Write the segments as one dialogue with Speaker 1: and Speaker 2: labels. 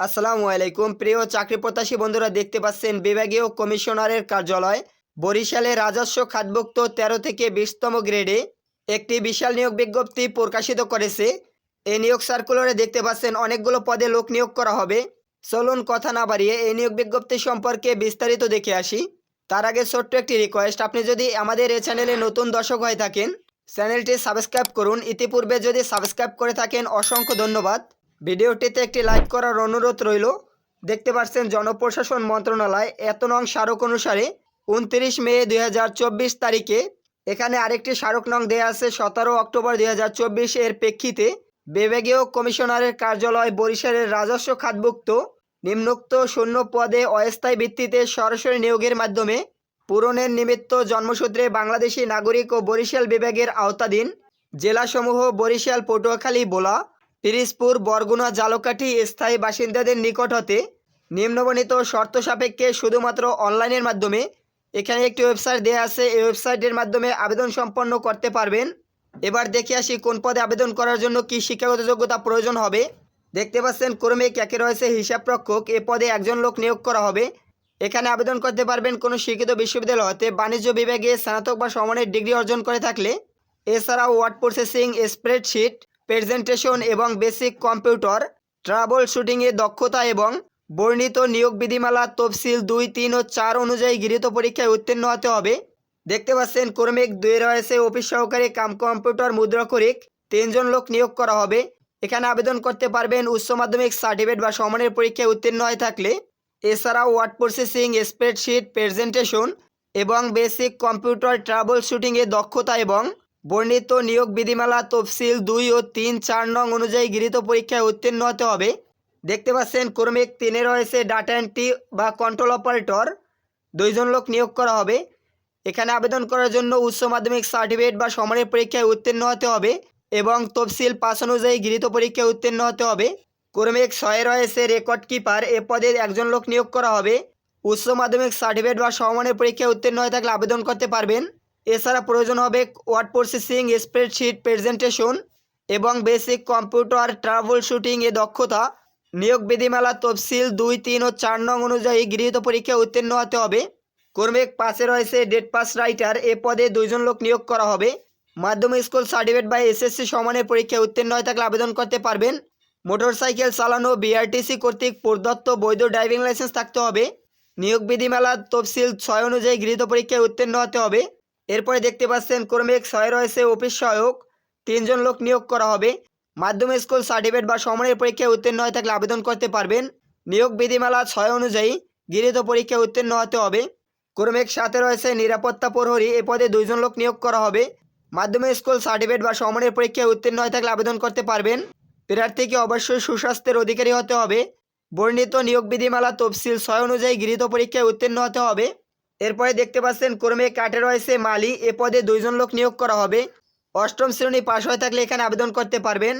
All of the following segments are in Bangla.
Speaker 1: আসসালামু আলাইকুম। প্রিয় চাকরি প্রত্যাশী বন্ধুরা, দেখতে পাচ্ছেন বিভাগীয় কমিশনারের কার্যালয় বরিশালে রাজস্ব খাতভুক্ত তেরো থেকে বিশতম গ্রেডে একটি বিশাল নিয়োগ বিজ্ঞপ্তি প্রকাশিত করেছে। এই নিয়োগ সার্কুলারে দেখতে পাচ্ছেন অনেকগুলো পদে লোক নিয়োগ করা হবে। চলুন কথা না বাড়িয়ে এই নিয়োগ বিজ্ঞপ্তি সম্পর্কে বিস্তারিত দেখে আসি। তার আগে ছোট্ট একটি রিকোয়েস্ট আপনি যদি আমাদের এই চ্যানেলে নতুন দর্শক হয়ে থাকেন চ্যানেলটি সাবস্ক্রাইব করুন। ইতিপূর্বে যদি সাবস্ক্রাইব করে থাকেন, অসংখ্য ধন্যবাদ। ভিডিওটিতে একটি লাইক করার অনুরোধ রইল। দেখতে পাচ্ছেন, জনপ্রশাসন মন্ত্রণালয় এত নং স্মারক অনুসারে উনত্রিশ মে দুই হাজার চব্বিশ তারিখে এখানে আরেকটি স্মারক নং দেয়া আছে, সতেরো অক্টোবর দুই হাজার চব্বিশ এর প্রেক্ষিতে বিভাগীয় কমিশনারের কার্যালয় বরিশালের রাজস্ব খাতভুক্ত নিম্নোক্ত শূন্য পদে অস্থায়ী ভিত্তিতে সরাসরি নিয়োগের মাধ্যমে পূরণের নিমিত্ত জন্মসূত্রে বাংলাদেশি নাগরিক ও বরিশাল বিভাগের আওতাধীন জেলাসমূহ বরিশাল, পটুয়াখালী বোলা পিরিজপুর, বরগুনা জালকাঠি স্থায়ী বাসিন্দাদের নিকট হতে নিম্নবর্ণিত শর্ত সাপেক্ষে শুধুমাত্র অনলাইনের মাধ্যমে এখানে একটি ওয়েবসাইট দেওয়া আছে। এই ওয়েবসাইটের মাধ্যমে আবেদন সম্পন্ন করতে পারবেন। এবার দেখে আসি কোন পদে আবেদন করার জন্য কি শিক্ষাগত যোগ্যতা প্রয়োজন হবে। দেখতে পাচ্ছেন, ক্রমিক একে রয়েছে হিসাব রক্ষক। এ পদে একজন লোক নিয়োগ করা হবে। এখানে আবেদন করতে পারবেন কোনো শিক্ষিত বিশ্ববিদ্যালয় হতে বাণিজ্য বিভাগে স্নাতক বা সমানের ডিগ্রি অর্জন করে থাকলে। এছাড়াও ওয়ার্ড প্রসেসিং স্প্রেডশিট প্রেজেন্টেশন এবং বেসিক কম্পিউটার ট্রাবল শুটিংয়ে দক্ষতা এবং বর্ণিত নিয়োগ বিধিমালা তফসিল দুই, তিন ও চার অনুযায়ী গৃহীত পরীক্ষায় উত্তীর্ণ হতে হবে। দেখতে পাচ্ছেন কর্মিক দুই রয়েছে অফিস সহকারী কাম কম্পিউটার মুদ্রাকরিক তিনজন লোক নিয়োগ করা হবে। এখানে আবেদন করতে পারবেন উচ্চ মাধ্যমিক সার্টিফিকেট বা সমানের পরীক্ষায় উত্তীর্ণ হয়ে থাকলে। এছাড়াও ওয়ার্ড প্রসেসিং স্প্রেডশিট প্রেজেন্টেশন এবং বেসিক কম্পিউটার ট্রাবল শুটিংয়ে দক্ষতা এবং বর্ণিত নিয়োগ বিধিমালা তফসিল দুই ও তিন চার নং অনুযায়ী গৃহীত পরীক্ষায় উত্তীর্ণ হতে হবে। দেখতে পাচ্ছেন কর্মিক তিনে রয়েছে ডাটা এন্ট্রি বা কন্ট্রোল অপারেটর দুইজন লোক নিয়োগ করা হবে। এখানে আবেদন করার জন্য উচ্চ মাধ্যমিক সার্টিফিকেট বা সমানের পরীক্ষায় উত্তীর্ণ হতে হবে এবং তফসিল পাস অনুযায়ী গৃহীত পরীক্ষায় উত্তীর্ণ হতে হবে। কর্মিক ছয়ে রয়েছে রেকর্ড কিপার এ পদে একজন লোক নিয়োগ করা হবে। উচ্চ মাধ্যমিক সার্টিফিকেট বা সমানের পরীক্ষায় উত্তীর্ণ হয়ে থাকলে আবেদন করতে পারবেন। এছাড়া প্রয়োজন হবে ওয়ার্ড প্রসেসিং, স্প্রেডশিট, প্রেজেন্টেশন এবং বেসিক কম্পিউটার ট্রাভেল শুটিং এ দক্ষতা। নিয়োগ বিধিমালা তফসিল দুই, তিন ও চার নং অনুযায়ী গৃহীত পরীক্ষায় উত্তীর্ণ হতে হবে। কর্মিক পাশে রয়েছে ডেট পাস রাইটার। এ পদে দুইজন লোক নিয়োগ করা হবে। মাধ্যমিক স্কুল সার্টিফিকেট বা এসএসসি সমানের পরীক্ষায় উত্তীর্ণ হয়ে থাকলে আবেদন করতে পারবেন। মোটরসাইকেল চালানো বিআরটিসি কর্তৃক প্রদত্ত বৈধ ড্রাইভিং লাইসেন্স থাকতে হবে। নিয়োগ বিধিমালা তফসিল ছয় অনুযায়ী গৃহীত পরীক্ষায় উত্তীর্ণ হতে হবে। এরপরে দেখতে পাচ্ছেন ক্রমিক ছয় রয়েছে, অফিস সহায়ক, তিনজন লোক নিয়োগ করা হবে। মাধ্যমিক স্কুল সার্টিফিকেট বা সমানের পরীক্ষায় উত্তীর্ণ হয়ে থাকলে আবেদন করতে পারবেন। নিয়োগ বিধিমালা ছয় অনুযায়ী গৃহীত পরীক্ষায় উত্তীর্ণ হতে হবে। ক্রমিক সাথে রয়েছে, নিরাপত্তা প্রহরী, এ পদে দুইজন লোক নিয়োগ করা হবে। মাধ্যমিক স্কুল সার্টিফিকেট বা সমানের পরীক্ষায় উত্তীর্ণ হয়ে থাকলে আবেদন করতে পারবেন। প্রার্থীকে অবশ্যই সুস্বাস্থ্যের অধিকারী হতে হবে। বর্ণিত নিয়োগ বিধিমালা তফসিল ছয় অনুযায়ী গৃহীত পরীক্ষায় উত্তীর্ণ হতে হবে। এরপরে দেখতে পাচ্ছেন, কর্মে কাটে রয়েছে মালি। এ পদে দুইজন লোক নিয়োগ করা হবে। অষ্টম শ্রেণি পাশ হয়ে থাকলে এখানে আবেদন করতে পারবেন।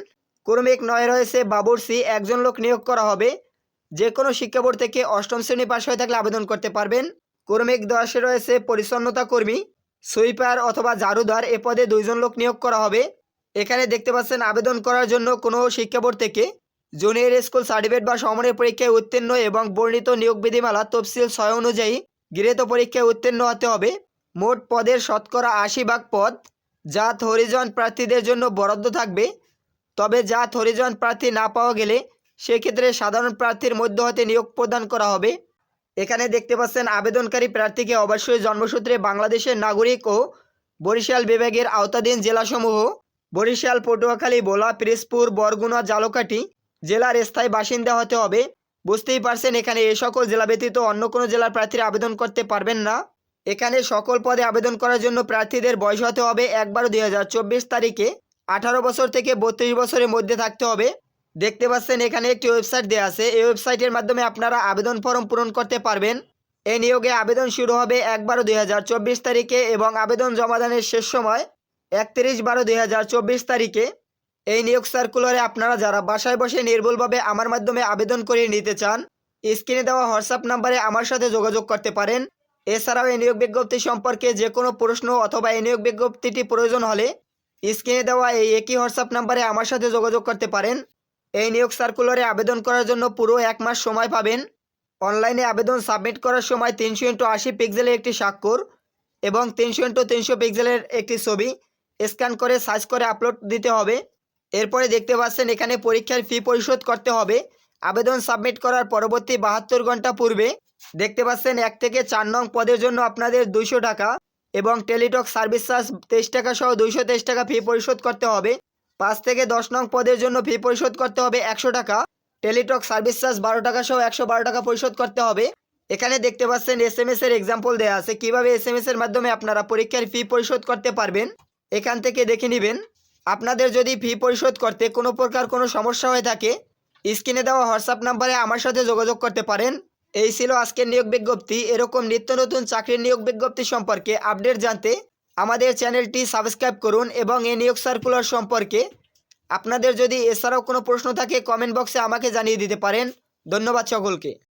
Speaker 1: কর্মিক নয় রয়েছে বাবুরসি একজন লোক নিয়োগ করা হবে। যে কোনো শিক্ষা বোর্ড থেকে অষ্টম শ্রেণি পাশ হয়ে থাকলে আবেদন করতে পারবেন। কর্মিক দশে রয়েছে পরিচ্ছন্নতা কর্মী, সুইপার অথবা জারুদার। এ পদে দুইজন লোক নিয়োগ করা হবে। এখানে দেখতে পাচ্ছেন, আবেদন করার জন্য কোনো শিক্ষা বোর্ড থেকে জুনিয়র স্কুল সার্টিফিকেট বা সমানের পরীক্ষায় উত্তীর্ণ এবং বর্ণিত নিয়োগ বিধিমালা তফসিল ছয় অনুযায়ী গৃহীত পরীক্ষায় উত্তীর্ণ হতে হবে। মোট পদের শতকরা আশি ভাগ পদ জাত হরিজন প্রার্থীদের জন্য বরাদ্দ থাকবে। তবে জাত হরিজন প্রার্থী না পাওয়া গেলে সেক্ষেত্রে সাধারণ প্রার্থীর মধ্য হতে নিয়োগ প্রদান করা হবে। এখানে দেখতে পাচ্ছেন, আবেদনকারী প্রার্থীকে অবশ্যই জন্মসূত্রে বাংলাদেশের নাগরিক ও বরিশাল বিভাগের আওতাধীন জেলাসমূহ বরিশাল, পটুয়াখালী বোলা পিরিজপুর বরগুনা, জালকাঠি জেলার স্থায়ী বাসিন্দা হতে হবে। বুঝতেই পারছেন, এখানে এ সকল জেলা ব্যতীত অন্য কোনো জেলার প্রার্থীরা আবেদন করতে পারবেন না। এখানে সকল পদে আবেদন করার জন্য প্রার্থীদের বয়স হতে হবে একবার দুই তারিখে। আঠারো বছর থেকে বত্রিশ বছরের মধ্যে থাকতে হবে। দেখতে পাচ্ছেন, এখানে একটি ওয়েবসাইট দেওয়া আছে। এই ওয়েবসাইটের মাধ্যমে আপনারা আবেদন ফর্ম পূরণ করতে পারবেন। এই নিয়োগে আবেদন শুরু হবে একবার দুই তারিখে এবং আবেদন জমাদানের শেষ সময় একত্রিশ বারো দুই তারিখে। এই নিয়োগ সার্কুলারে আপনারা যারা বাসায় বসে নির্ভুলভাবে আমার মাধ্যমে আবেদন করে নিতে চান, স্ক্রিনে দেওয়া হোয়াটসঅ্যাপ নাম্বারে আমার সাথে যোগাযোগ করতে পারেন। এছাড়াও এই নিয়োগ বিজ্ঞপ্তি সম্পর্কে যে কোনো প্রশ্ন অথবা এই নিয়োগ বিজ্ঞপ্তিটি প্রয়োজন হলে স্ক্রিনে দেওয়া এই একই হোয়াটসঅ্যাপ নাম্বারে আমার সাথে যোগাযোগ করতে পারেন। এই নিয়োগ সার্কুলারে আবেদন করার জন্য পুরো এক মাস সময় পাবেন। অনলাইনে আবেদন সাবমিট করার সময় তিনশো ইন্টু আশি পিক্সেলের একটি স্বাক্ষর এবং তিনশো ইন্টু তিনশো পিক্সেলের একটি ছবি স্ক্যান করে সার্চ করে আপলোড দিতে হবে। এরপরে দেখতে পাচ্ছেন এখানে পরীক্ষার ফি পরিশোধ করতে হবে। আবেদন সাবমিট করার পরবর্তী বাহাত্তর ঘণ্টা পূর্বে দেখতে পাচ্ছেন এক থেকে চার নং পদের জন্য আপনাদের দুইশো টাকা এবং টেলিটক সার্ভিস চার্জ তেইশ টাকা সহ দুইশো তেইশ টাকা ফি পরিশোধ করতে হবে। পাঁচ থেকে দশ নং পদের জন্য ফি পরিশোধ করতে হবে একশো টাকা, টেলিটক সার্ভিস চার্জ বারো টাকা সহ একশো বারো টাকা পরিশোধ করতে হবে। এখানে দেখতে পাচ্ছেন এস এম এর এক্সাম্পল দেওয়া আছে। কীভাবে এস এম এর মাধ্যমে আপনারা পরীক্ষার ফি পরিশোধ করতে পারবেন? এখান থেকে দেখে নেবেন। আপনাদের যদি ফি পরিশোধ করতে কোনো প্রকার কোনো সমস্যা হয়ে থাকে, স্ক্রিনে দেওয়া হোয়াটসঅ্যাপ নাম্বারে আমার সাথে যোগাযোগ করতে পারেন। এই ছিল আজকের নিয়োগ বিজ্ঞপ্তি। এরকম নিত্য নতুন চাকরির নিয়োগ বিজ্ঞপ্তি সম্পর্কে আপডেট জানতে আমাদের চ্যানেলটি সাবস্ক্রাইব করুন এবং এই নিয়োগ সার্কুলার সম্পর্কে আপনাদের যদি এছাড়াও কোনো প্রশ্ন থাকে কমেন্ট বক্সে আমাকে জানিয়ে দিতে পারেন। ধন্যবাদ সকলকে।